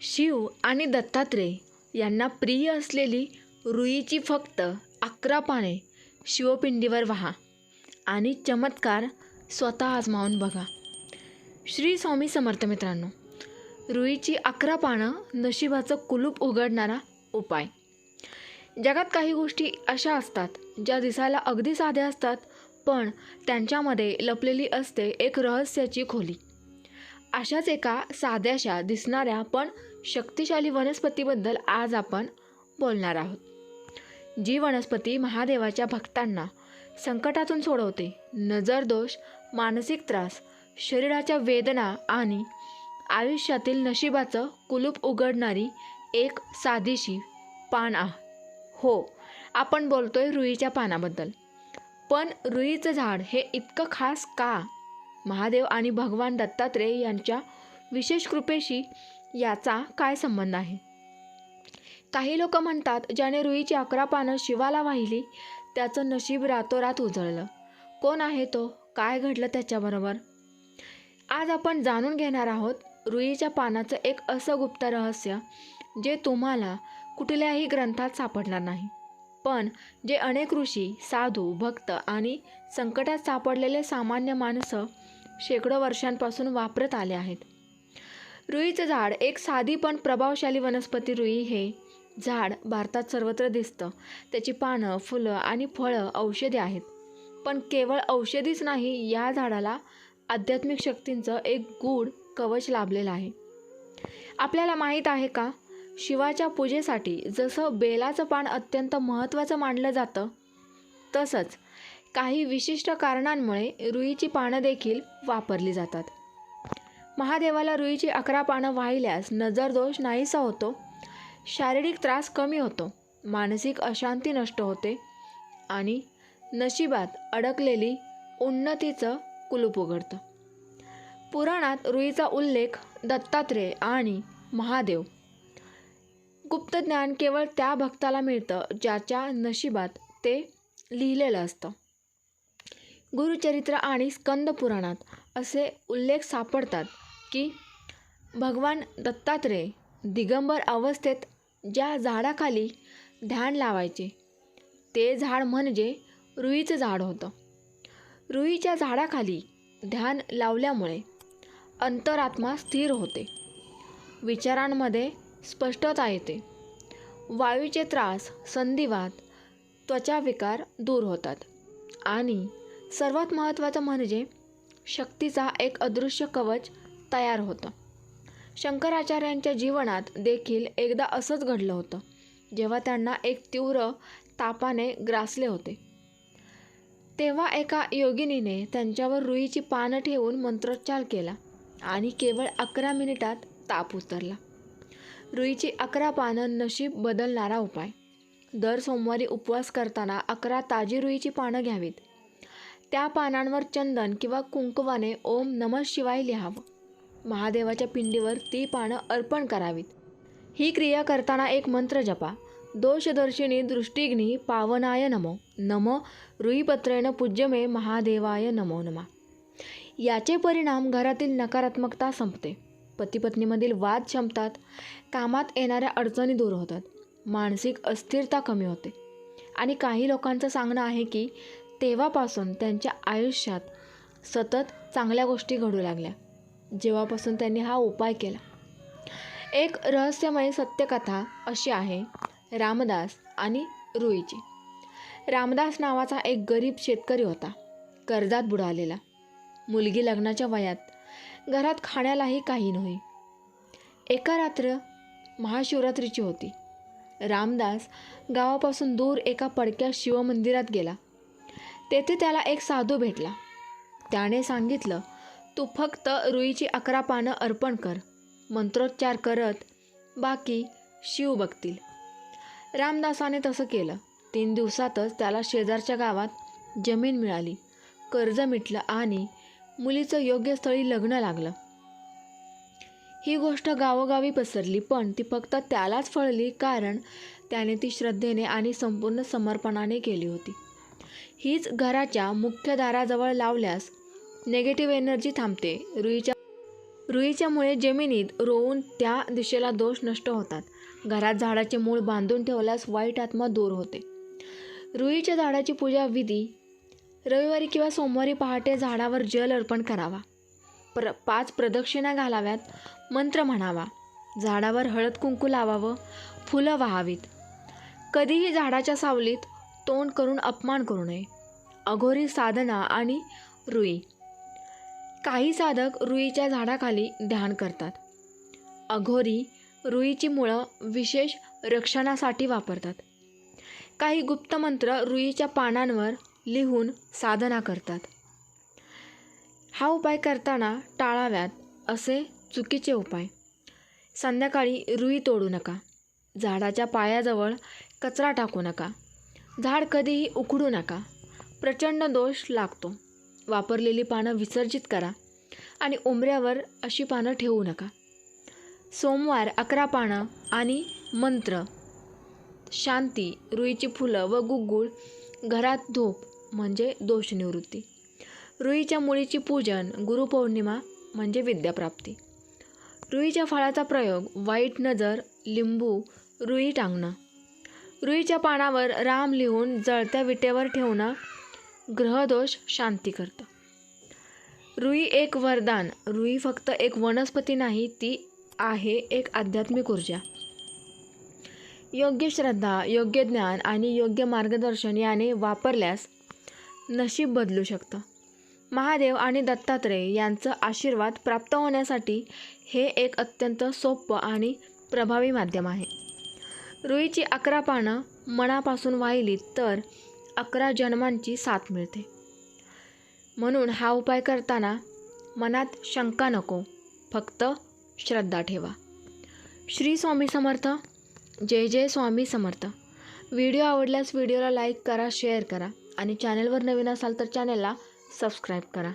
शिव आणि दत्तात्रेय यांना प्रिय असलेली रुईची फक्त अकरा पाने शिवपिंडीवर व्हा आणि चमत्कार स्वतः आजमावून बघा. श्री स्वामी समर्थ मित्रांनो रुईची अकरा पानं नशिबाचं कुलूप उघडणारा उपाय. जगात काही गोष्टी अशा असतात ज्या दिसायला अगदी साध्या असतात पण त्यांच्यामध्ये लपलेली असते एक रहस्याची खोली. अशाच एका साध्याशा दिसणाऱ्या पण शक्तिशाली वनस्पतीबद्दल आज आपण बोलणार आहोत. जी वनस्पती महादेवाच्या भक्तांना संकटातून सोडवते. नजरदोष मानसिक त्रास शरीराच्या वेदना आणि आयुष्यातील नशिबाचं कुलूप उघडणारी एक साधीशी पान आहे हो आपण बोलतोय रुईच्या पानाबद्दल. पण रुईचं झाड हे इतकं खास का? महादेव आणि भगवान दत्तात्रेय यांच्या विशेष कृपेशी याचा काय संबंध आहे? काही लोक म्हणतात ज्याने रुईची अकरा पानं शिवाला वाहिली त्याचं नशीब रातोरात उजळलं. कोण आहे तो? काय घडलं त्याच्याबरोबर? आज आपण जाणून घेणार आहोत रुईच्या पानाचं एक असं गुप्त रहस्य जे तुम्हाला कुठल्याही ग्रंथात सापडणार नाही. पण जे अनेक ऋषी साधू भक्त आणि संकटात सापडलेले सामान्य माणसं शेकडो वर्षांपासून वापरत आले आहेत. रुईचं झाड एक साधी पण प्रभावशाली वनस्पती रुई हे. झाड भारतात सर्वत्र दिसतं. त्याची पानं फुलं आणि फळं औषधी आहेत. पण केवळ औषधीच नाही या झाडाला आध्यात्मिक शक्तींचं एक गूढ कवच लाभलेलं आहे. आपल्याला माहीत आहे का? शिवाच्या पूजेसाठी जसं बेलाचं पान अत्यंत महत्त्वाचं मानलं जातं तसंच काही विशिष्ट कारणांमुळे रुईची पानं देखील वापरली जातात. महादेवाला रुईची अकरा पानं वाहिल्यास नजरदोष नाहीसा होतो. शारीरिक त्रास कमी होतो. मानसिक अशांती नष्ट होते. आणि नशिबात अडकलेली उन्नतीचं कुलूप उघडतं. पुराणात रुईचा उल्लेख दत्तात्रेय आणि महादेव. गुप्त ज्ञान केवळ त्या भक्ताला मिळतं ज्याच्या नशिबात ते लिहिलेलं असतं. गुरुचरित्र आणि स्कंद पुराणात असे उल्लेख सापडतात की भगवान दत्तात्रेय दिगंबर अवस्थेत ज्या झाडाखाली ध्यान लावायचे ते झाड म्हणजे रुईचं झाड होतं. रुईच्या झाडाखाली ध्यान लावल्यामुळे अंतरात्मा स्थिर होते. विचारांमध्ये स्पष्टता येते. वायूचे त्रास संधिवात त्वचा विकार दूर होतात आणि सर्वात महत्त्वाचं म्हणजे शक्तीचा एक अदृश्य कवच तयार होतं. शंकराचार्यांच्या जीवनात देखील एकदा असंच घडलं होतं जेव्हा त्यांना एक तीव्र तापाने ग्रासले होते. तेव्हा एका योगिनीने त्यांच्यावर रुईची पानं ठेवून मंत्रोच्चार केला आणि केवळ अकरा मिनिटात ताप उतरला. रुईची अकरा पानं नशीब बदलणारा उपाय. दर सोमवारी उपवास करताना अकरा ताजी रुईची पानं घ्यावीत. त्या पानांवर चंदन किंवा कुंकवाने ओम नमः शिवाय लिहावं. महादेवाच्या पिंडीवर ती पानं अर्पण करावीत. ही क्रिया करताना एक मंत्र जपा. दोषदर्शिनी दृष्टिग्नी पावनाय नमो. नमो रुईपत्रेण पूज्यमे महादेवाय नमो नमा. याचे परिणाम घरातील नकारात्मकता संपते. पतीपत्नीमधील वाद क्षमतात कामात येणाऱ्या अडचणी दूर होतात. मानसिक अस्थिरता कमी होते. आणि काही लोकांचं सांगणं आहे की तेव्हापासून त्यांच्या आयुष्यात सतत चांगल्या गोष्टी घडू लागल्या. जेव्हापासून त्यांनी हा उपाय केला. एक रहस्यमय सत्यकथा अशी आहे रामदास आणि रुईची. रामदास नावाचा एक गरीब शेतकरी होता. कर्जात बुडालेला मुलगी लग्नाच्या वयात. घरात खाण्यालाही काही नव्हे. एका रात्र महाशिवरात्रीची होती. रामदास गावापासून दूर एका पडक्या शिवमंदिरात गेला. तेथे त्याला एक साधू भेटला. त्याने सांगितलं तू फक्त रुईची अकरा पानं अर्पण कर. मंत्रोच्चार करत बाकी शिव बघतील. रामदासाने तसं केलं. तीन दिवसातच त्याला शेजारच्या गावात जमीन मिळाली. कर्ज मिटलं आणि मुलीचं योग्य स्थळी लग्न लागलं. ही गोष्ट गावोगावी पसरली पण ती फक्त त्यालाच फळली कारण त्याने ती श्रद्धेने आणि संपूर्ण समर्पणाने केली होती. हीच घराच्या मुख्य दाराजवळ लावल्यास नेगेटिव्ह एनर्जी थांबते. रुईच्या रुईच्यामुळे जमिनीत रोवून त्या दिशेला दोष नष्ट होतात. घरात झाडाचे मूळ बांधून ठेवल्यास वाईट आत्मा दूर होते. रुईच्या झाडाची पूजा विधी रविवारी किंवा सोमवारी पहाटे झाडावर जल अर्पण करावा. प्र पाच प्रदक्षिणा घालाव्यात मंत्र म्हणावा. झाडावर हळद कुंकू लावावं फुलं वाहावीत. कधीही झाडाच्या सावलीत तोंड करून अपमान करू नये. अघोरी साधना आणि रुई. काही साधक रुईच्या झाडाखाली ध्यान करतात. अघोरी रुईची मुळं विशेष रक्षणासाठी वापरतात. काही गुप्तमंत्र रुईच्या पानांवर लिहून साधना करतात. हा उपाय करताना टाळाव्यात असे चुकीचे उपाय. संध्याकाळी रुई तोडू नका. झाडाच्या पायाजवळ कचरा टाकू नका. झाड कधीही उखडू नका. प्रचंड दोष लागतो. वापरलेली पानं विसर्जित करा आणि उंबऱ्यावर अशी पानं ठेवू नका. सोमवार अकरा पानं आणि मंत्र. शांती रुईची फुलं व गुग्गुळ घरात धूप म्हणजे दोषनिवृत्ती. रुईच्या मुळीची पूजन गुरुपौर्णिमा म्हणजे विद्याप्राप्ती. रुईच्या फळाचा प्रयोग वाईट नजर लिंबू रुई टांगणं. रुईच्या पानावर राम लिहून जळत्या विटेवर ठेवणं ग्रहदोष शांती करतं. रुई एक वरदान रुई फक्त एक वनस्पती नाही ती आहे एक आध्यात्मिक ऊर्जा. योग्य श्रद्धा योग्य ज्ञान आणि योग्य मार्गदर्शन याने वापरल्यास नशीब बदलू शकतं. महादेव आणि दत्तात्रय यांचं आशीर्वाद प्राप्त होण्यासाठी हे एक अत्यंत सोपं आणि प्रभावी माध्यम आहे. रुईची अकरा पानं मनापासून वाहिली तर अकरा जन्मांची साथ मिळते. म्हणून हा उपाय करताना मनात शंका नको फक्त श्रद्धा ठेवा. श्री स्वामी समर्थ. जय जय स्वामी समर्थ. व्हिडिओ आवडल्यास व्हिडिओला लाईक करा शेअर करा आणि चॅनलवर नवीन असाल तर चॅनलला सबस्क्राईब करा.